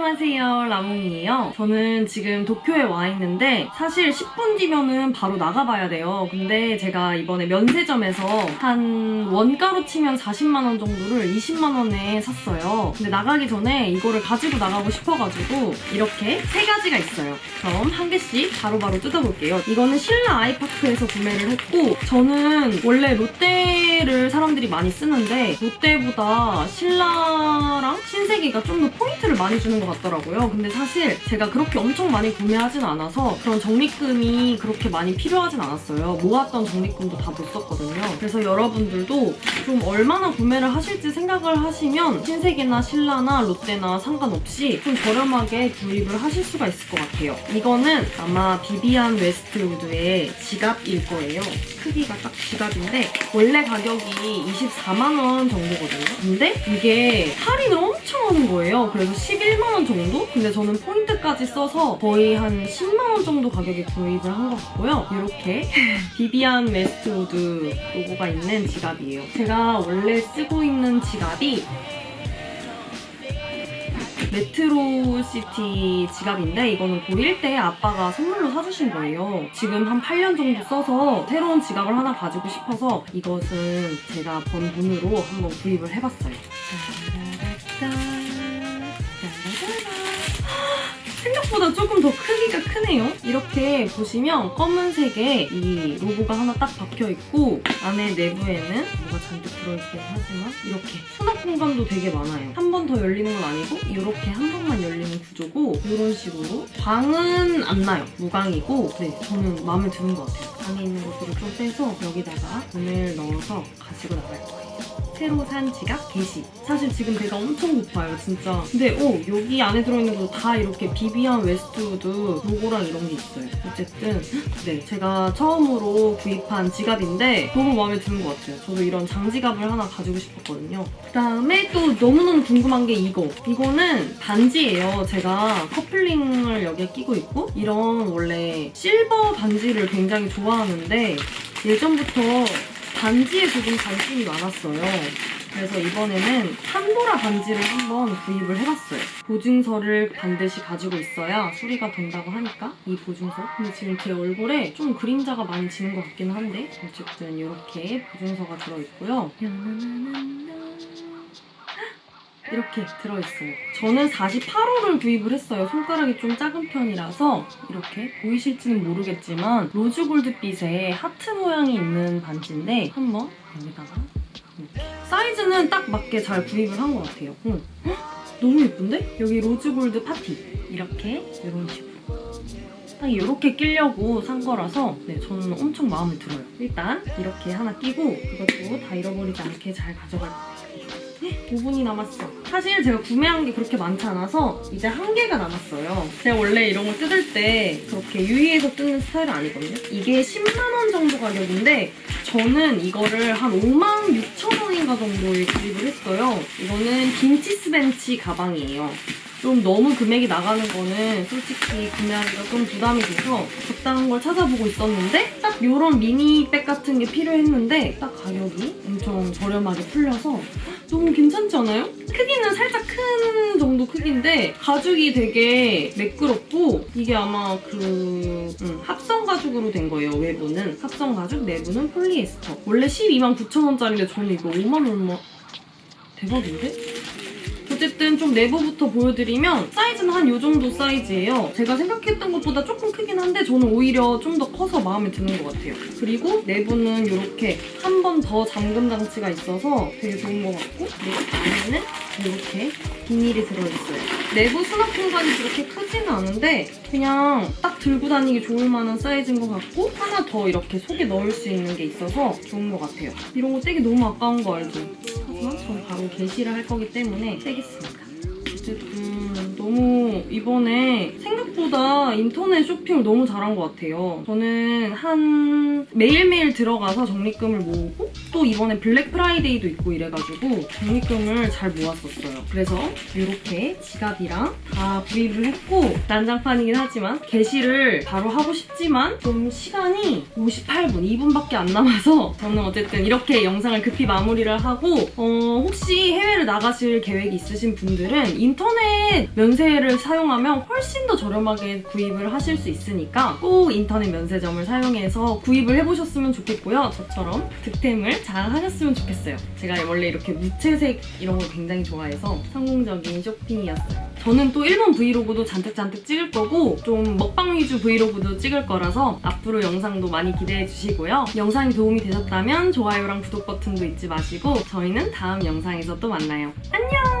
안녕하세요 라몽이에요. 저는 지금 도쿄에 와 있는데 사실 10분 뒤면은 바로 나가봐야 돼요. 근데 제가 이번에 면세점에서 한 원가로 치면 40만원 정도를 20만원에 샀어요. 근데 나가기 전에 이거를 가지고 나가고 싶어가지고 이렇게 세 가지가 있어요. 그럼 한 개씩 바로바로 뜯어볼게요. 이거는 신라 아이파크에서 구매를 했고 저는 원래 롯데를 사람들이 많이 쓰는데 롯데보다 신라랑 신세계가 좀 더 포인트를 많이 주는 것 같더라고요. 근데 사실 제가 그렇게 엄청 많이 구매하진 않아서 그런 적립금이 그렇게 많이 필요하진 않았어요. 모았던 적립금도 다 못 썼거든요. 그래서 여러분들도 좀 얼마나 구매를 하실지 생각을 하시면 신세계나 신라나 롯데나 상관없이 좀 저렴하게 구입을 하실 수가 있을 것 같아요. 이거는 아마 비비안 웨스트우드의 지갑일 거예요. 크기가 딱 지갑인데 원래 가격이 24만 원 정도거든요. 근데 이게 할인을 엄청 하는 거예요. 그래서 11만 원 정도? 근데 저는 포인트까지 써서 거의 한 10만원 정도 가격에 구입을 한 것 같고요. 이렇게 비비안 웨스트우드 로고가 있는 지갑이에요. 제가 원래 쓰고 있는 지갑이 메트로시티 지갑인데 이거는 고1 때 아빠가 선물로 사주신 거예요. 지금 한 8년 정도 써서 새로운 지갑을 하나 가지고 싶어서 이것은 제가 번 돈으로 한번 구입을 해봤어요. 생각보다 조금 더 크기가 크네요. 이렇게 보시면 검은색에 이 로고가 하나 딱 박혀 있고 안에 내부에는 뭐가 잔뜩 들어있긴 하지만 이렇게 수납 공간도 되게 많아요. 한 번 더 열리는 건 아니고 이렇게 한 번만 열리는 구조고 이런 식으로 광은 안 나요. 무광이고 네 저는 마음에 드는 것 같아요. 안에 있는 것들을 좀 빼서 여기다가 돈을 넣어서 가지고 나갈 거예요. 새로 산 지갑 게시. 사실 지금 배가 엄청 고파요, 진짜. 근데 어 여기 안에 들어있는 것도 다 이렇게 비비안 웨스트우드 로고랑 이런 게 있어요. 어쨌든 네 제가 처음으로 구입한 지갑인데 너무 마음에 드는 것 같아요. 저도 이런 장지갑을 하나 가지고 싶었거든요. 그 다음에 또 너무너무 궁금한 게 이거. 이거는 반지예요. 제가 커플링을 여기에 끼고 있고 이런 원래 실버 반지를 굉장히 좋아하는데 예전부터 반지에 조금 관심이 많았어요. 그래서 이번에는 판도라 반지를 한번 구입을 해봤어요. 보증서를 반드시 가지고 있어야 수리가 된다고 하니까 이 보증서. 근데 지금 제 얼굴에 좀 그림자가 많이 지는 것 같긴 한데 어쨌든 이렇게 보증서가 들어있고요. 이렇게 들어있어요. 저는 48호를 구입을 했어요. 손가락이 좀 작은 편이라서 이렇게 보이실지는 모르겠지만 로즈골드빛의 하트 모양이 있는 반지인데 한번 여기다가 이렇게 사이즈는 딱 맞게 잘 구입을 한 것 같아요. 응. 헉, 너무 예쁜데? 여기 로즈골드 파티 이렇게 이런 식으로 딱 이렇게 끼려고 산 거라서 네 저는 엄청 마음에 들어요. 일단 이렇게 하나 끼고 이것도 다 잃어버리지 않게 잘 가져갈 거예요. 5분이 남았어. 사실 제가 구매한 게 그렇게 많지 않아서 이제 한 개가 남았어요. 제가 원래 이런 거 뜯을 때 그렇게 유의해서 뜯는 스타일은 아니거든요. 이게 10만원 정도 가격인데 저는 이거를 한 5만 6천 원인가 정도에 구입을 했어요. 이거는 빈치스 벤치 가방이에요. 좀 너무 금액이 나가는 거는 솔직히 구매하기가 좀 부담이 돼서 적당한 걸 찾아보고 있었는데 딱 이런 미니백 같은 게 필요했는데 딱 가격이 엄청 저렴하게 풀려서 너무 괜찮지 않아요? 크기는 살짝 큰 정도 크기인데 가죽이 되게 매끄럽고 이게 아마 그 음, 합성 가죽으로 된 거예요 외부는 합성 가죽 내부는 폴리에스터 원래 12만 9천 원짜리인데 저는 이거 5만 얼마 대박인데? 어쨌든 좀 내부부터 보여드리면 사이즈는 한 이 정도 사이즈예요. 제가 생각했던 것보다 조금 크긴 한데 저는 오히려 좀 더 커서 마음에 드는 것 같아요. 그리고 내부는 이렇게 한 번 더 잠금 장치가 있어서 되게 좋은 것 같고 안에는 이렇게 비닐이 들어있어요. 내부 수납 공간이 그렇게 크지는 않은데 그냥 딱 들고 다니기 좋을 만한 사이즈인 것 같고 하나 더 이렇게 속에 넣을 수 있는 게 있어서 좋은 것 같아요. 이런 거 떼기 너무 아까운 거 알죠? 하지만 전 바로 게시를 할 거기 때문에 떼겠습니다. 너무 이번에 생각보다 인터넷 쇼핑을 너무 잘한 것 같아요. 저는 한 매일매일 들어가서 적립금을 모으고 또 이번에 블랙 프라이데이도 있고 이래가지고 적립금을 잘 모았었어요. 그래서 이렇게 지갑이랑 다 구입을 했고 난장판이긴 하지만 게시를 바로 하고 싶지만 좀 시간이 58분, 2분밖에 안 남아서 저는 어쨌든 이렇게 영상을 급히 마무리를 하고 어, 혹시 해외를 나가실 계획이 있으신 분들은 인터넷 면세를 사용하면 훨씬 더 저렴하게 구입을 하실 수 있으니까 꼭 인터넷 면세점을 사용해서 구입을 해보셨으면 좋겠고요. 저처럼 득템을 잘 하셨으면 좋겠어요. 제가 원래 이렇게 무채색 이런 걸 굉장히 좋아해서 성공적인 쇼핑이었어요. 저는 또 일본 브이로그도 잔뜩잔뜩 찍을 거고 좀 먹방 위주 브이로그도 찍을 거라서 앞으로 영상도 많이 기대해 주시고요. 영상이 도움이 되셨다면 좋아요랑 구독 버튼도 잊지 마시고 저희는 다음 영상에서 또 만나요. 안녕!